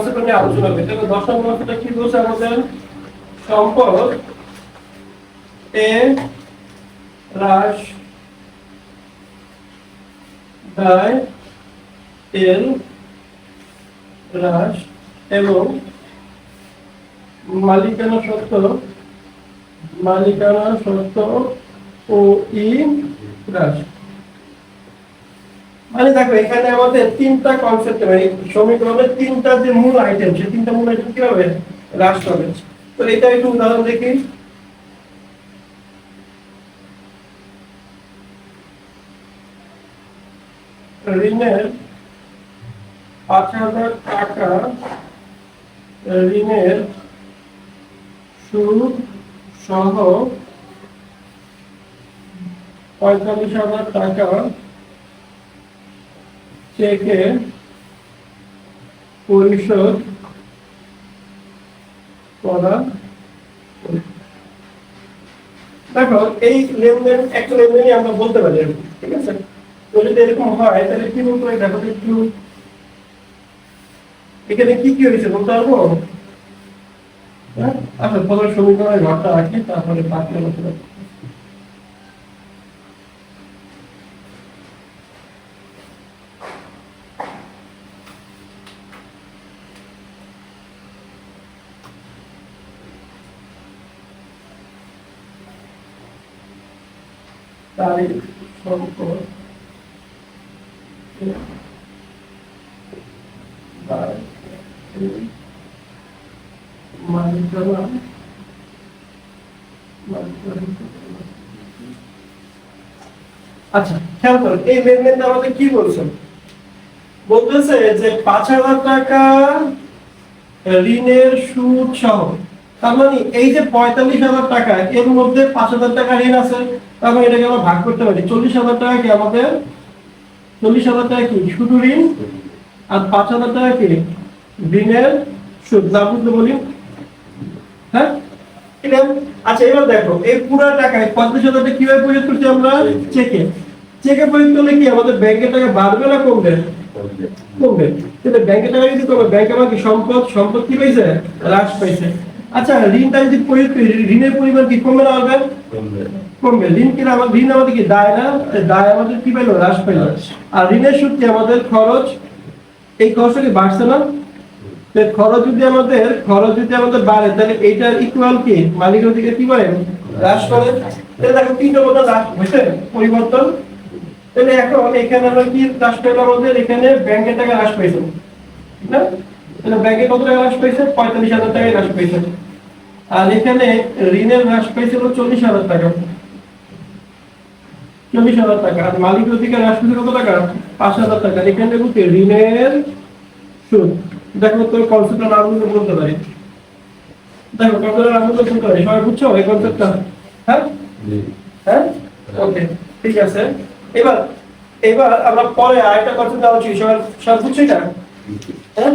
Concept নিয়ে আলোচনা করি তাহলে দশ নম্বর কনসেপ্টটা কি বলছে আমাদের? সম্পদ, এ হ্রাস দায় এল হ্রাস এবং মালিকানা সত্ত্ব মালিকানা সত্ত্ব ও ই হ্রাস মানে দেখো, এখানে আমাদের তিনটা কনসেপ্ট মানে সমীকরণের তিনটা যে মূল আইটেম সেই তিনটা মূল আইটেম কি হবে হ্রাস হবে? তো এটা একটু উদাহরণ দেখি। ঋণের পাঁচ হাজার টাকা, ঋণের সুদ সহ পঁয়তাল্লিশ হাজার টাকা চেকে পরিশোধ করা দেখো, এই লেনদেন, একটা লেনদেনই আমরা বলতে পারি ঠিক আছে? যদি এরকম হয়, তাহলে কি বলতে পারি দেখো একটু, এখানে কি কি হয়েছে বলতে পারব? হ্যাঁ? আচ্ছা প্রথমে সমীকরণের ঘরটা রাখি, তারপরে বাকি আলোচনা করব। তারিখ আচ্ছা খেয়াল করো, এই লেনদেনটা আমাদের কি বলছেন বলতেছে যে পাঁচ হাজার টাকা ঋণের সুদ সহ। তার মানে এই যে পঁয়তাল্লিশ হাজার টাকা, এর মধ্যে পাঁচ হাজার টাকা ঋণ আছে, তার মানে এটাকে আমরা ভাগ করতে পারি। চল্লিশ হাজার টাকা কি আমাদের? চল্লিশ হাজার টাকা কি? শুধু ঋণ? আর পাঁচ হাজার টাকা কি? ঋণের সুদ। না বুঝতে বলি? হ্যাঁ? আচ্ছা এবার দেখো, এই পুরো টাকায় হাজার টাকা কীভাবে পরিশোধ করছি আমরা? চেকে চেকে পরিশোধ করলে কি আমাদের ব্যাংকের টাকা বাড়বে না কমবে? কমবে। কিন্তু ব্যাংকের টাকা যদি কমে ব্যাংক আমার কি সম্পদ সম্পদ কি পাইছে? হ্রাস পাইছে। আচ্ছা ঋণটা যদি ঋণের পরিমাণ কি কমবে না বাড়বে কমবে। ঋণ কি না আমাদের ঋণ আমাদের কি দায় না? দায় আমাদের কি পেল? হ্রাস পেল। আর ঋণের কি আমাদের খরচ এই খরচটা কি বাড়ছে না? খরচ যদি আমাদের খরচ যদি আমাদের বাড়ে তাহলে এইটার ইকুয়াল কি? মালিকের দিকে কি করে? হ্রাস করে। তাহলে দেখো তিনটা বোধ হ্রাস পরিবর্তন। তাহলে এখন এখানে আমরা কি হ্রাস পেলাম আমাদের? এখানে ব্যাংকের টাকা হ্রাস পেয়েছে। ঠিক না? তাহলে ব্যাংকে কত টাকা হ্রাস পেয়েছে? পঁয়তাল্লিশ হাজার টাকা হ্রাস পেয়েছে। আর এখানে ঋণের হ্রাস পেয়েছিল চল্লিশ হাজার টাকা। চল্লিশ হাজার টাকা। আর মালিক অধিকার হ্রাস পেয়েছে কত টাকা? পাঁচ হাজার টাকা। এখানে কি ঋণের সুদ। দেখো তোর কনসেপ্টটা নাম বলতে বলতে পারি। দেখো কনসেপ্টটা নাম বলতে বলতে পারি। সবাই বুঝছ এই কনসেপ্টটা হ্যাঁ? হ্যাঁ? ওকে ঠিক আছে। এবার এবার আমরা পরে আরেকটা কনসেপ্ট আলোচনা সবাই সব বুঝছ এটা? হ্যাঁ?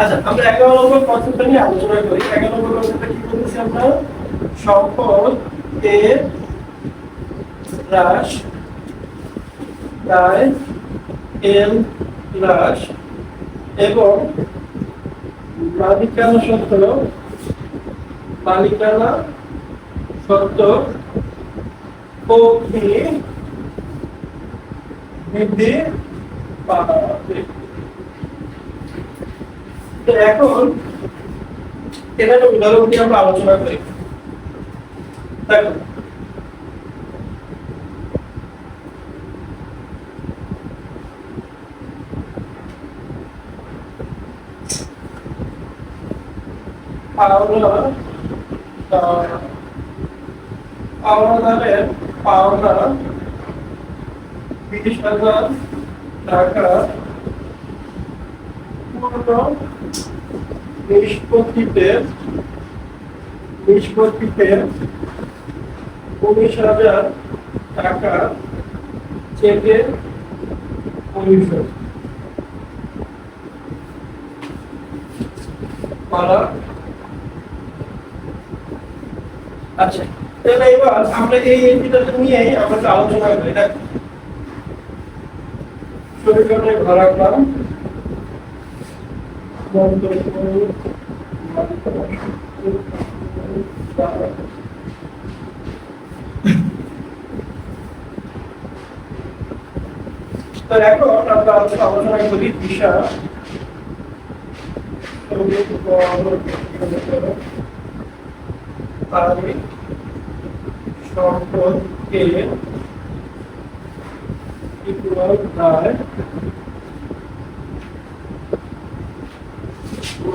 আচ্ছা আমরা এগারো নম্বর কনসেপ্টটা নিয়ে আলোচনা করি। এগারো নম্বর কনসেপ্টটা কি আমরা? সম্পদ এর হ্রাস দায় এল হ্রাস এবং মালিকানা সত্ত্ব মালিকানা সত্ত্ব ও বৃদ্ধি পাবে তো এখন এখানে উদাহরণ দিয়ে আমরা আলোচনা করি। দেখো। পাওনাদারের পাওনা বিশ হাজার টাকা নিষ্পত্তিতে নিষ্পত্তিতে উনিশ হাজার টাকা চেকে পরিশোধ করা আচ্ছা তাহলে এবার আমরা এই এন্ট্রিটা নিয়ে আমরা আলোচনা করি। এটা সমীকরণে ঘর রাখলাম তো এখন আমরা আলোচনা করি দিশা। আমি সম্পদকে ইকুয়াল বাই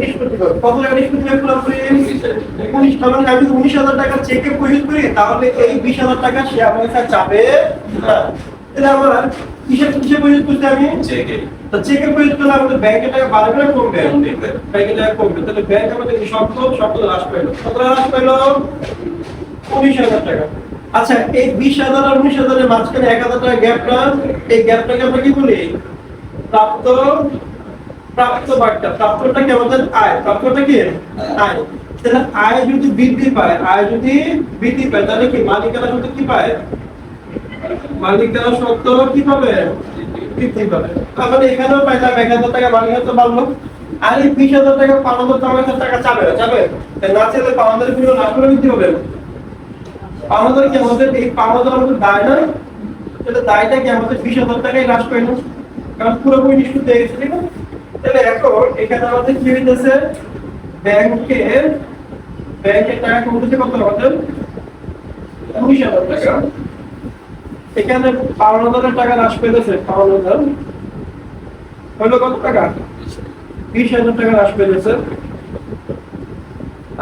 নিষ্পত্তি কত টাকা নিষ্পত্তি পুরোপুরি উনিশ কারণ আমি যদি উনিশ হাজার টাকা চেকে পরিশোধ করি তাহলে এই বিশ হাজার টাকা সে আমার কাছে যাবে তাহলে আমার কিসের কিসে পরিশোধ করতে আমি? চেকে তো চেকে পরিশোধ করলে আমাদের ব্যাংকে টাকা বাড়বে না কমবে? কমবে। ব্যাংকে টাকা কমবে। তাহলে ব্যাংক আমাদের এই সম্পদ সম্পদ হ্রাস পেল। কত হ্রাস পেল? উনিশ হাজার টাকা। আচ্ছা এই বিশ হাজার আর উনিশ হাজারের মাঝখানে এক হাজার টাকা গ্যাপটা এই গ্যাপটাকে আমরা কি বলি? প্রাপ্ত প্রাপ্ত বার্তা প্রাপ্তটা কি আমাদের আয়? প্রাপ্তটা কি? আয়। তাহলে আয় যদি বৃদ্ধি পায়, আয় যদি বৃদ্ধি পায়, তাহলে কি মালিকানা শুধু কি পায়? মালিকানা সত্ত্ব কি পাবে? বৃদ্ধি পাবে। তাহলে এখানেও পাইলাম এক হাজার টাকা মালিকানা তো বাড়লো আর এই বিশ হাজার টাকা পাওনাদের তো আমার টাকা চাবে চাবে? না চাইলে পাওনাদেরগুলো না করে বৃদ্ধি হবে পাওনাদের কি আমাদের এই পাওনাদের আমাদের দায় না তাহলে দায়টা কি আমাদের বিশ হাজার টাকাই হ্রাস পাই না কারণ পুরোপুরি নিষ্ঠুর হয়ে গেছে ঠিক আছে তাহলে এখন এখানে আমাদের কি হইতেছে? ব্যাংকের ব্যাংকের টাকা কমতেছে কত আমাদের উনিশ হাজার টাকা। এখানে বাউন্ন হাজার টাকা হ্রাস পেতেছে বাউন্ন হাজার। হইল কত টাকা? বিশ হাজার টাকা হ্রাস পেতেছে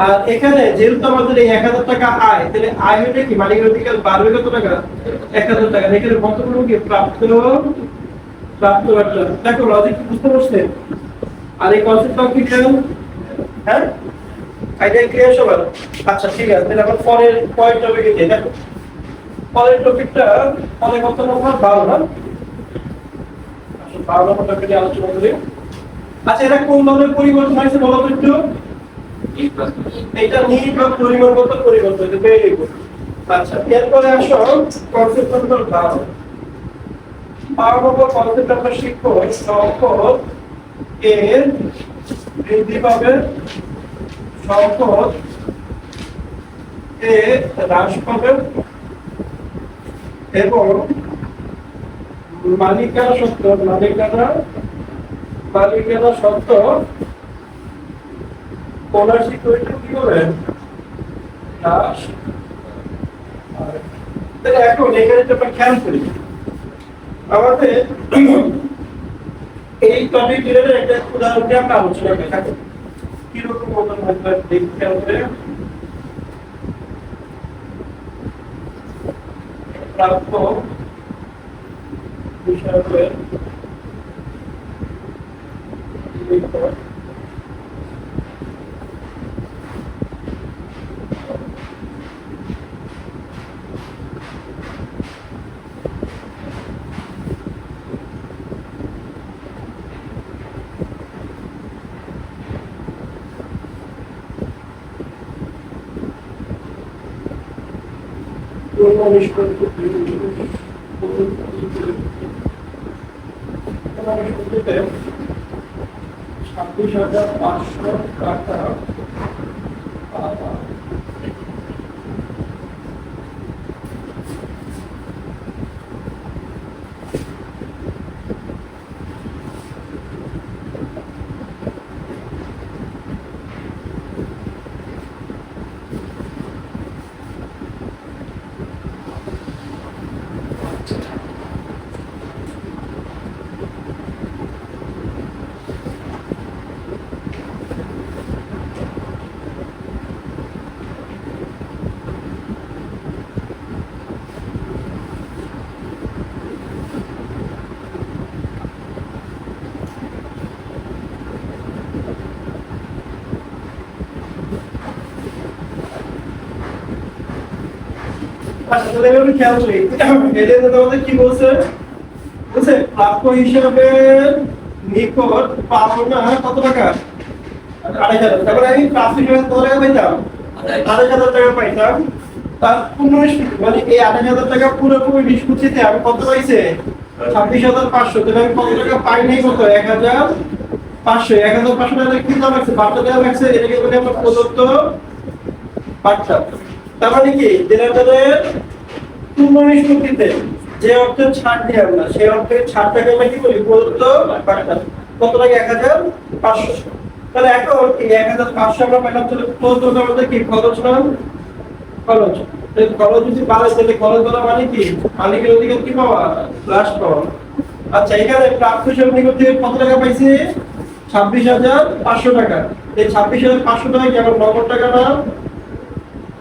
আর এখানে যেহেতু আমাদের এই এক হাজার টাকা আয়, তাহলে আয় হইলে কি? মালিকের অধিকার বাড়বে কত টাকা? এক হাজার টাকা। এখানে বর্তমানে কি? প্রাপ্ত প্রাপ্ত দেখো লজিক বুঝতে আর এই কনসেপ্টটা কি কেন? হ্যাঁ? আইডিয়া আচ্ছা ঠিক আছে, তাহলে আমরা পরের দেখো, পরের টপিকটা কত নম্বর বারো না আলোচনা করি। আচ্ছা এটা কোন ধরনের পরিবর্তন হয়েছে বলো তো একটু? এটা নির্ভর পরিমাণগত পরিবর্তন, এটা ভেরি আচ্ছা এরপরে আসো কনসেপ্ট নম্বর বারো সম্পদ এর বৃদ্ধি পাবে। এবং মালিকানা সত্য, মালিকানা মালিকানা সত্য ওনারশিপ ওইটা কি হবে এখন এখানে খেয়াল করি। আমাদের এই টপিক একটা উদাহরণ আমরা আলোচনা করে থাকি। কীরকম মতন হয়তো দেখতে হবে। প্রাপ্য ছাব্বিশ হাজার পাঁচশো টাকা পাওয়া। তাহলে এবার খেয়াল করি এটা তোমাদের কি বলছে বলছে প্রাপ্য হিসাবে নিকট পাবো না কত টাকা আড়াই হাজার তারপরে আমি প্রাপ্য হিসাবে কত টাকা পাইতাম আড়াই হাজার টাকা পাইতাম তার পুনঃ মানে এই আড়াই হাজার টাকা পুরোপুরি নিষ্কুচিতে আমি কত পাইছে ছাব্বিশ হাজার পাঁচশো তাহলে আমি কত টাকা। পাই নাই কত এক হাজার পাঁচশো এক হাজার পাঁচশো টাকা কি দাম আছে বার্তা দেওয়া লাগছে এটাকে বলে আমরা প্রদত্ত বার্তা তার মানে কি? পূর্ণ নিষ্পত্তিতে যে অর্থে ছাড় দিই আমরা সেই অর্থে ছাড়টাকে আমরা কি বলি? কত এক হাজার পাঁচশো। তাহলে এখন এক হাজার পাঁচশো আমরা পেলাম? তাহলে কি? খরচ নাম খরচ। খরচ যদি বাড়ে, তাহলে খরচ বলা মানে কি? মালিকের অধিকার কি পাওয়া? লাস্ট পাওয়া। আচ্ছা এখানে প্রাপ্ত হিসাব থেকে কত টাকা পাইছে? ছাব্বিশ হাজার পাঁচশো টাকা। এই ছাব্বিশ হাজার পাঁচশো টাকা কি আমার নগদ টাকা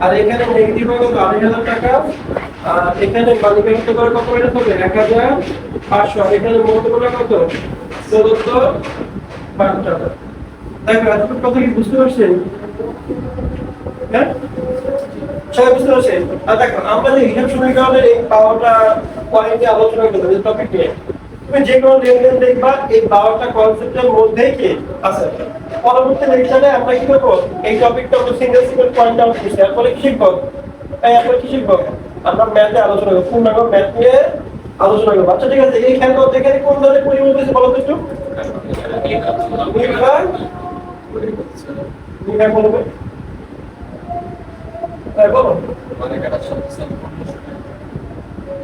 আর এখানে নেগেটিভ আড়াই হাজার টাকা। আর এখানে মালিকের মতো করে কত এটা হবে এক হাজার পাঁচশো। আর এখানে মূলত করে কত? চোদ্দ বারো টাকা। দেখো এতটুকু কথা কি বুঝতে পারছেন? হ্যাঁ? সবাই বুঝতে পারছেন? আর আমরা যে হিসাব সমীকরণের এই পাওয়াটা পয়েন্টে আলোচনা করলাম টপিক নিয়ে তুমি যে কোনো লেনদেন দেখবা এই পাওয়ারটা কনসেপ্টের মধ্যেই কি আছে? পরবর্তী লেকচারে আমরা কি করব? এই টপিকটা আমরা সিঙ্গেল সিঙ্গেল পয়েন্ট আউট করছি। এরপরে কি শিখব? এই এরপরে কি শিখব? আমরা ম্যাথে আলোচনা করব। পূর্ণাঙ্গ ম্যাথ নিয়ে আলোচনা করব। আচ্ছা ঠিক আছে এই করতে গেলে কোন ধরনের পরিবর্তন হয়েছে বলো তো একটু? বলবে। হ্যাঁ, বলো।